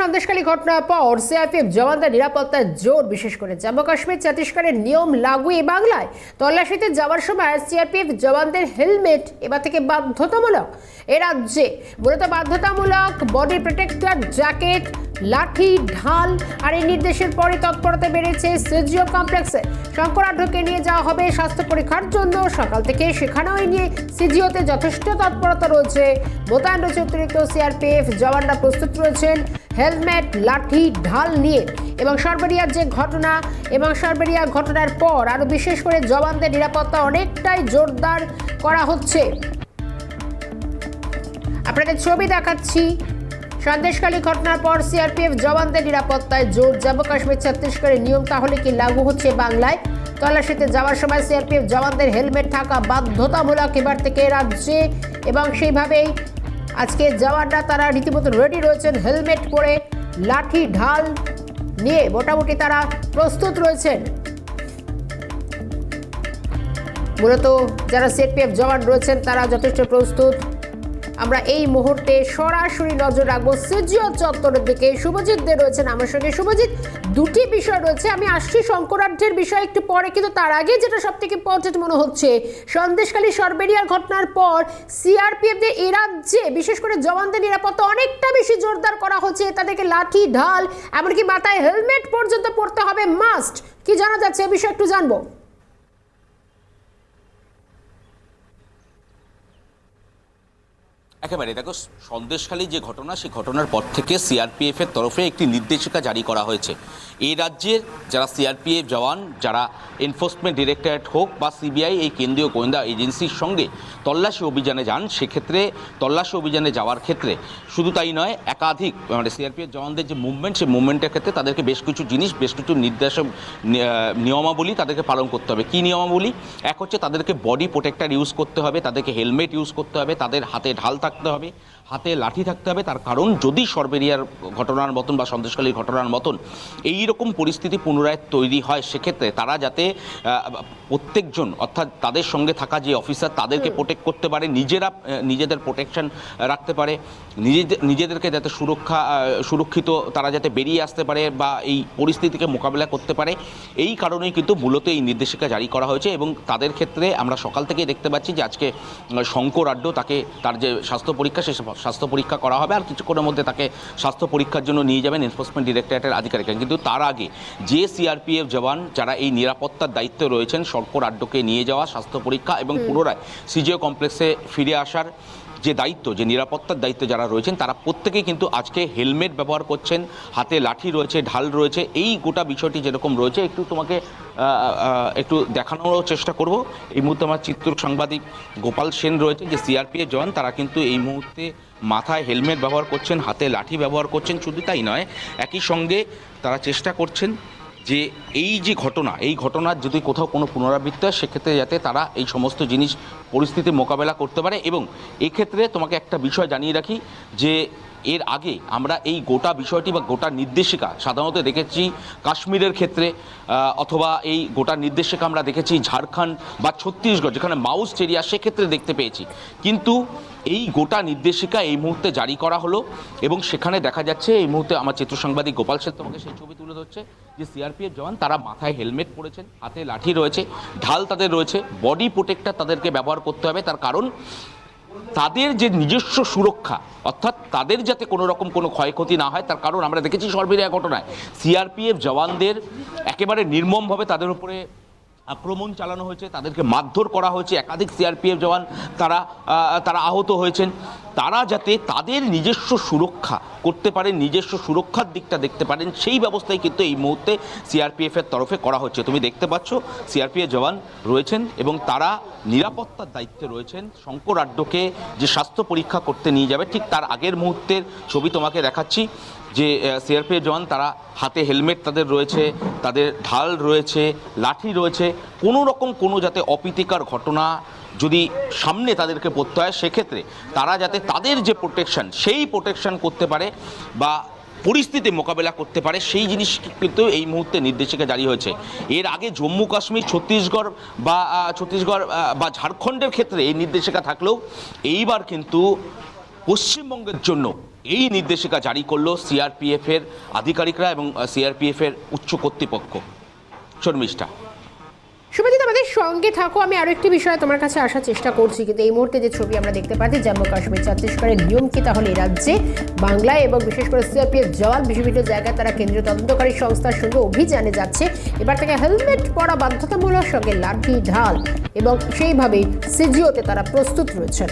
সন্দেশকালী ঘটনার পর সিআরপিএফ জওয়ানদের নিরাপত্তার জোর, বিশেষ করে জম্মু কাশ্মীর, ছত্তিশগড়ের নিয়ম লাগু এ বাংলায় তল্লাশিতে যাওয়ার সময় সিআরপিএফ জওয়ানদের হেলমেট এবার থেকে বাধ্যতামূলক এ রাজ্যে। মূলত বাধ্যতামূলক বডি প্রোটেক্টর, জ্যাকেট লাঠি, ঢাল, আর এই নির্দেশের পরে তৎপরতা বেড়েছে সিজিও কমপ্লেক্সে। শঙ্করাঢ্যকে নিয়ে যাওয়া হবে স্বাস্থ্য পরীক্ষার জন্য। সকাল থেকে সেখানেও নিয়ে সিজিওতে যথেষ্ট তৎপরতা রয়েছে। মোতায়েন রয়েছে অতিরিক্ত সিআরপিএফ জওয়ানরা প্রস্তুত রয়েছেন। হেলমেট, লাঠি, ঢাল নিয়ে এবং সরবেরিয়ার যে ঘটনা এবং সরবেরিয়া ঘটনার পর আরও বিশেষ করে জওয়ানদের নিরাপত্তা অনেকটাই জোরদার করা হচ্ছে। আপনাদের ছবি দেখাচ্ছি। সন্দেশখালী ঘটনার পর সিআরপিএফ জওয়ানদের নিরাপত্তায় জোর, জম্মু কাশ্মীর, ছত্তিশগড়ের নিয়ম তাহলে কি লাগু হচ্ছে বাংলায়? তল্লাশিতে যাওয়ার সময় সিআরপিএফ জওয়ানদের হেলমেট থাকা বাধ্যতামূলক এবার থেকে রাজ্যে এবং সেইভাবেই আজকে জওয়ানরা তারা রীতিমতো রেডি রয়েছেন হেলমেট পরে লাঠি ঢাল নিয়ে। মোটামুটি তারা প্রস্তুত রয়েছেন। মূলত যারা সিআরপিএফ জওয়ান রয়েছেন তারা যথেষ্ট প্রস্তুত। আমরা এই মুহূর্তে সরাসরি নজর রাখব সিজিও চত্বরের দিকে। শুভজিৎ দে রয়েছেন আমার সঙ্গে। শুভজিৎ, দুটি বিষয় রয়েছে। আমি আসছি শঙ্করাঢ্যের বিষয় একটু পরে, কিন্তু তার আগে যেটা সব থেকে ইম্পর্টেন্ট মনে হচ্ছে, সন্দেশখালী সরবেরিয়ার ঘটনার পর সিআরপিএফদের এ রাজ্যে বিশেষ করে জওয়ানদের নিরাপত্তা অনেকটা বেশি জোরদার করা হচ্ছে, তাদেরকে লাঠি, ঢাল, এমনকি মাথায় হেলমেট পর্যন্ত পড়তে হবে, মাস্ট। কি জানা যাচ্ছে? এ বিষয়ে একটু জানব। একেবারে, দেখো, সন্দেশখালী যে ঘটনা, সেই ঘটনার পর থেকে সিআরপিএফ এর তরফে একটি নির্দেশিকা জারি করা হয়েছে। এই রাজ্যের যারা সিআরপিএফ জওয়ান, যারা এনফোর্সমেন্ট ডিরেক্টরেট হোক বা সিবিআই এই কেন্দ্রীয় গোয়েন্দা এজেন্সির সঙ্গে তল্লাশি অভিযানে যান, সেক্ষেত্রে তল্লাশি অভিযানে যাওয়ার ক্ষেত্রে শুধু তাই নয়, একাধিক মানে সিআরপিএফ জওয়ানদের যে মুভমেন্ট সেই মুভমেন্টের ক্ষেত্রে তাদেরকে বেশ কিছু জিনিস, বেশ কিছু নির্দেশ নিয়মাবলী তাদেরকে পালন করতে হবে। কী নিয়মাবলী? এক হচ্ছে তাদেরকে বডি প্রোটেক্টার ইউজ করতে হবে, তাদেরকে হেলমেট ইউজ করতে হবে, তাদের হাতে ঢাল থাকতে হবে। হাতে লাঠি থাকতে হবে। তার কারণ যদি সরবেরিয়ার ঘটনার মতন বা সন্দেশকালীর ঘটনার মতন এই রকম পরিস্থিতি পুনরায় তৈরি হয় সেক্ষেত্রে তারা যাতে প্রত্যেকজন অর্থাৎ তাদের সঙ্গে থাকা যে অফিসার তাদেরকে প্রোটেক্ট করতে পারে নিজেরা নিজেদের প্রোটেকশন রাখতে পারে। নিজেদের নিজেদেরকে যাতে সুরক্ষা সুরক্ষিত তারা যাতে বেরিয়ে আসতে পারে বা এই পরিস্থিতিকে মোকাবিলা করতে পারে এই কারণেই কিন্তু মূলত এই নির্দেশিকা জারি করা হয়েছে এবং তাদের ক্ষেত্রে আমরা সকাল থেকেই দেখতে পাচ্ছি যে আজকে শঙ্কর আড্ড তাকে তার যে স্বাস্থ্য পরীক্ষা সেই স্বাস্থ্য পরীক্ষা করা হবে আর কিছুক্ষণের মধ্যে তাকে স্বাস্থ্য পরীক্ষার জন্য নিয়ে যাবেন এনফোর্সমেন্ট ডিরেক্টরেটের আধিকারিক কিন্তু তার আগে যে সিআরপিএফ জওয়ান যারা এই নিরাপত্তার দায়িত্বে রয়েছেন শঙ্কর আড্ডকে নিয়ে যাওয়া স্বাস্থ্য পরীক্ষা এবং পুনরায় সিজিও কমপ্লেক্সে ফিরে আসার যে দায়িত্ব, যে নিরাপত্তার দায়িত্ব যারা রয়েছেন, তারা প্রত্যেকেই কিন্তু আজকে হেলমেট ব্যবহার করছেন, হাতে লাঠি রয়েছে, ঢাল রয়েছে, এই গোটা বিষয়টি যেরকম রয়েছে, একটু তোমাকে একটু দেখানোরও চেষ্টা করব। এই মুহূর্তে আমার চিত্র সাংবাদিক গোপাল সেন রয়েছে, যে সিআরপিএফ জওয়ান, তারা কিন্তু এই মুহূর্তে মাথায় হেলমেট ব্যবহার করছেন, হাতে লাঠি ব্যবহার করছেন, শুধু তাই নয়, একই সঙ্গে তারা চেষ্টা করছেন যে এই যে ঘটনা, এই ঘটনার যদি কোথাও কোনো পুনরাবৃত্তি হয়, সেক্ষেত্রে যাতে তারা এই সমস্ত জিনিস পরিস্থিতি মোকাবেলা করতে পারে এবং এক্ষেত্রে তোমাকে একটা বিষয় জানিয়ে রাখি যে এর আগে আমরা এই গোটা বিষয়টি বা গোটা নির্দেশিকা সাধারণত দেখেছি কাশ্মীরের ক্ষেত্রে অথবা এই গোটা নির্দেশিকা আমরা দেখেছি ঝাড়খণ্ড বা ছত্তিশগড়, যেখানে মাউস এরিয়া সেক্ষেত্রে দেখতে পেয়েছি। কিন্তু এই গোটা নির্দেশিকা এই মুহূর্তে জারি করা হলো এবং সেখানে দেখা যাচ্ছে, এই মুহূর্তে আমার চিত্র সাংবাদিক গোপাল সেন তোমাকে সেই ছবি তুলে ধরছে যে সিআরপিএফ জওয়ান, তারা মাথায় হেলমেট পরেছেন, হাতে লাঠি রয়েছে, ঢাল তাদের রয়েছে, বডি প্রোটেক্টার তাদেরকে ব্যবহার করতে হবে। তার কারণ তাদের যে নিজস্ব সুরক্ষা, অর্থাৎ তাদের যাতে কোনো রকম কোনো ক্ষয়ক্ষতি না হয়, তার কারণ আমরা দেখেছি সর্বেরিয়া ঘটনায়। সিআরপিএফ জওয়ানদের একেবারে নির্মমভাবে তাদের উপরে আক্রমণ চালানো হয়েছে, তাদেরকে মারধর করা হয়েছে। একাধিক সিআরপিএফ জওয়ান তারা তারা আহত হয়েছেন। তারা যাতে তাদের নিজস্ব সুরক্ষা করতে পারেন, নিজস্ব সুরক্ষার দিকটা দেখতে পারেন, সেই ব্যবস্থাই কিন্তু এই মুহূর্তে সিআরপিএফের তরফে করা হচ্ছে। তুমি দেখতে পাচ্ছ সিআরপিএফ জওয়ান রয়েছেন এবং তারা নিরাপত্তার দায়িত্বে রয়েছেন। শঙ্কর আড্ডকে যে স্বাস্থ্য পরীক্ষা করতে নিয়ে যাবে, ঠিক তার আগের মুহূর্তের ছবি তোমাকে দেখাচ্ছি যে সিআরপিএফ জওয়ান, তারা হাতে হেলমেট তাদের রয়েছে, তাদের ঢাল রয়েছে, লাঠি রয়েছে। কোনো রকম কোনো যাতে অপ্রীতিকর ঘটনা যদি সামনে তাদেরকে পড়তে হয়, সেক্ষেত্রে তারা যাতে তাদের যে প্রোটেকশন সেই প্রোটেকশন করতে পারে বা পরিস্থিতি মোকাবেলা করতে পারে, সেই জিনিস কিন্তু এই মুহূর্তে নির্দেশিকা জারি হয়েছে। এর আগে জম্মু কাশ্মীর, ছত্তিশগড় বা ছত্তিশগড় বা ঝাড়খণ্ডের ক্ষেত্রে এই নির্দেশিকা থাকলেও এইবার কিন্তু পশ্চিমবঙ্গের জন্য এই নির্দেশিকা জারি করল সিআরপিএফ এর আধিকারিকরা এবং সিআরপিএফ এর উচ্চ কর্তৃপক্ষ। শর্মিষ্ঠা আমাদের সঙ্গে থাকো, আমি আরও একটি বিষয়ে তোমার কাছে আসার চেষ্টা করছি। কিন্তু এই মুহূর্তে যে ছবি আমরা দেখতে পাচ্ছি, জম্মু কাশ্মীর, ছত্তিশগড়ের নিয়ম কি তাহলে এই রাজ্যে, বাংলায় এবং বিশেষ করে সিআরপিএফ, জওয়ান বিভিন্ন জায়গায় তারা কেন্দ্রীয় তদন্তকারী সংস্থার সঙ্গে অভিযানে যাচ্ছে। এবার থেকে হেলমেট পরা বাধ্যতামূলক সঙ্গে লাঠি, ঢাল এবং সেইভাবেই সিজিওতে তারা প্রস্তুত রয়েছেন।